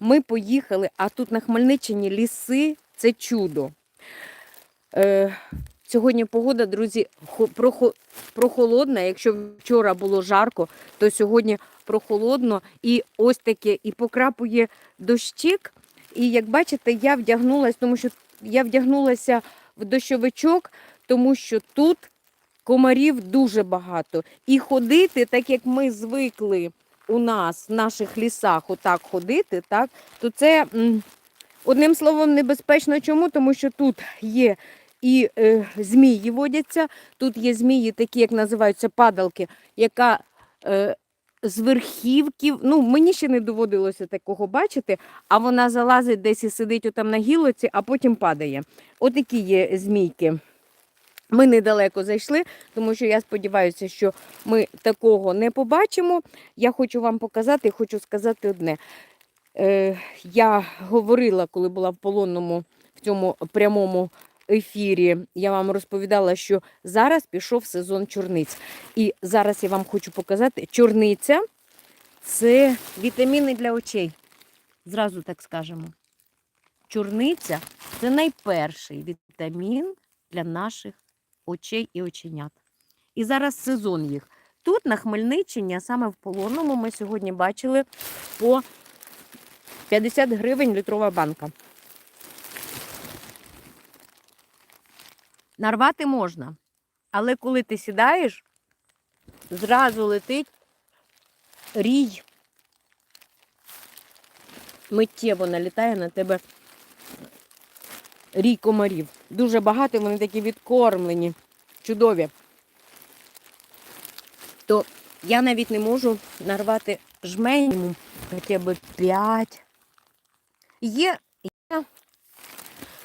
ми поїхали, а тут на Хмельниччині ліси це чудо. Е, сьогодні погода, друзі, прохолодна. Якщо вчора було жарко, то сьогодні прохолодно. І ось таке, і покрапує дощик. І як бачите, я вдягнулася, тому що я вдягнулася в дощовичок, тому що тут комарів дуже багато. І ходити, так як ми звикли у нас в наших лісах отак ходити, так, то це одним словом небезпечно. Чому? Тому що тут є і е, змії водяться, тут є змії, такі, як називаються падалки, яка е, з верхівків, ну мені ще не доводилося такого бачити, а вона залазить десь і сидить отам на гілоці, а потім падає. Отакі є змійки. Ми недалеко зайшли, тому що я сподіваюся, що ми такого не побачимо. Я хочу вам показати, хочу сказати одне. Е, я говорила, коли була в полонному в цьому прямому ефірі, я вам розповідала, що зараз пішов сезон чорниць. І зараз я вам хочу показати, чорниця це вітаміни для очей. Зразу так скажемо. Чорниця це найперший вітамін для наших очей і оченят. І зараз сезон їх. Тут на Хмельниччині, а саме в полонному, ми сьогодні бачили по 50 гривень літрова банка. Нарвати можна, але коли ти сідаєш, зразу летить рій. Миттєво налітає на тебе рій комарів. Дуже багато, вони такі відкормлені, чудові. То я навіть не можу нарвати жменю хоча б 5. Є, є.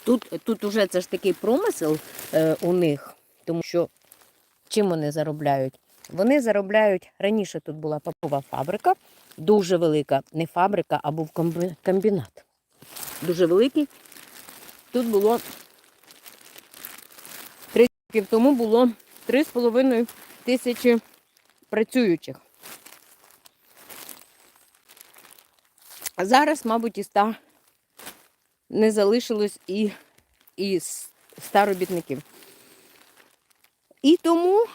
Тут, тут уже це ж такий промисел е, у них, тому що чим вони заробляють? Вони заробляють, раніше тут була папова фабрика, дуже велика, не фабрика, а був комбінат. Дуже великий. Тут було 30 років тому було 3,5 тисячі працюючих. А зараз, мабуть, і 100 не залишилось і, і 100 робітників. І тому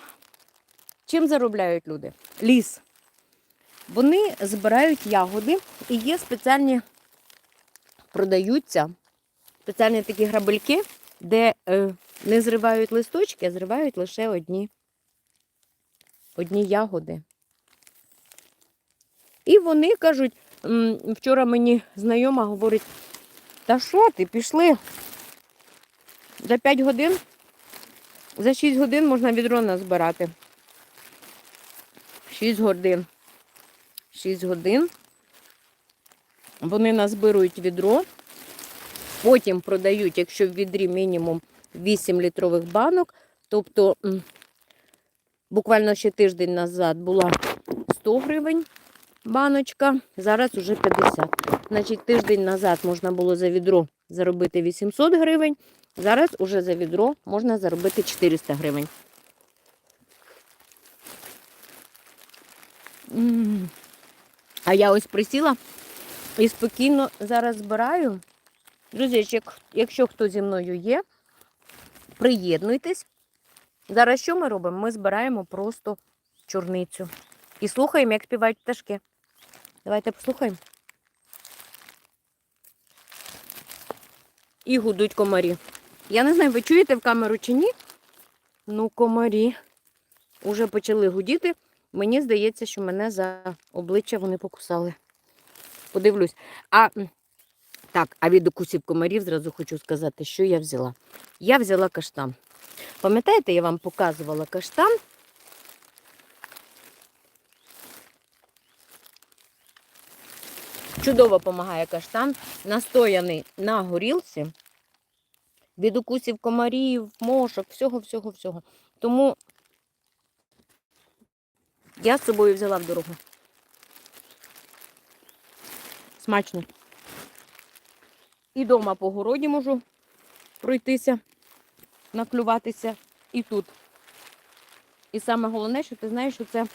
чим заробляють люди? Ліс. Вони збирають ягоди і є спеціальні, продаються спеціальні такі грабельки, де е, не зривають листочки, а зривають лише одні, одні ягоди. І вони кажуть, вчора мені знайома говорить, та що ти, пішли? За 5 годин, за 6 годин можна відро назбирати. 6 годин. 6 годин. Вони назбирують відро, потім продають, якщо в відрі мінімум 8 літрових банок. Тобто, буквально ще тиждень назад була 100 гривень баночка, зараз уже 50. Значить, тиждень назад можна було за відро заробити 800 гривень, зараз уже за відро можна заробити 400 гривень. А я ось присіла і спокійно зараз збираю. Друзі, якщо хто зі мною є, приєднуйтесь. Зараз що ми робимо? Ми збираємо просто чорницю. І слухаємо, як співають пташки. Давайте послухаємо. І гудуть комарі. Я не знаю, ви чуєте в камеру чи ні? Ну, комарі вже почали гудіти. Мені здається, що мене за обличчя вони покусали. Подивлюсь. А так, а від укусів комарів зразу хочу сказати, що я взяла. Я взяла каштан. Пам'ятаєте, я вам показувала каштан? Чудово допомагає каштан, настояний на горілці від укусів комарів, мошок, всього, всього, всього. Тому я з собою взяла в дорогу. Смачно. І вдома по городі можу пройтися, наклюватися, і тут. І саме головне, що ти знаєш, що це